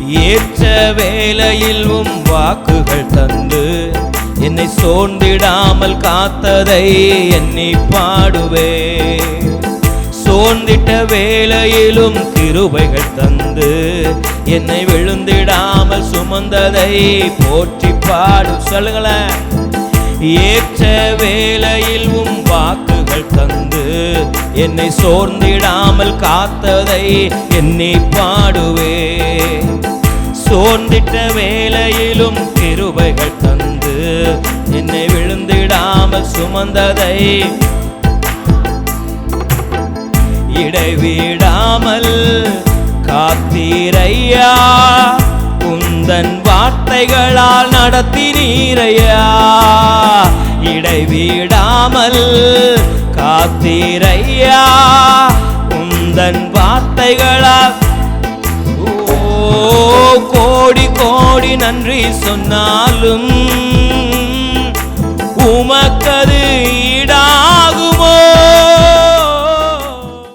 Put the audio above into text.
ஏற்ற வேலையில் உம் வாக்குகள் தந்து என்னை சோர்ந்திடாமல் காத்ததை எண்ணி பாடுவே. சோர்ந்திட்ட வேலையிலும் கிருபைகள் தந்து என்னை விழுந்திடாமல் சுமந்ததை போற்றி பாடு. சொல்லுங்களேன் ஏற்ற வேலையில் உம் வாக்குகள் தந்து என்னை சோர்ந்திடாமல் காத்ததை எண்ணி பாடுவே. சோர்ந்திட்ட வேலையிலும் கிருபைகள் தந்து என்னை விழுந்திடாமல் சுமந்ததை இடைவிடாமல் காத்தீரையா உந்தன் வார்த்தைகளால் நடத்தினீரையா? இடைவிடாமல் காத்தீரையா நன்றி சொன்னாலும் உமக்கது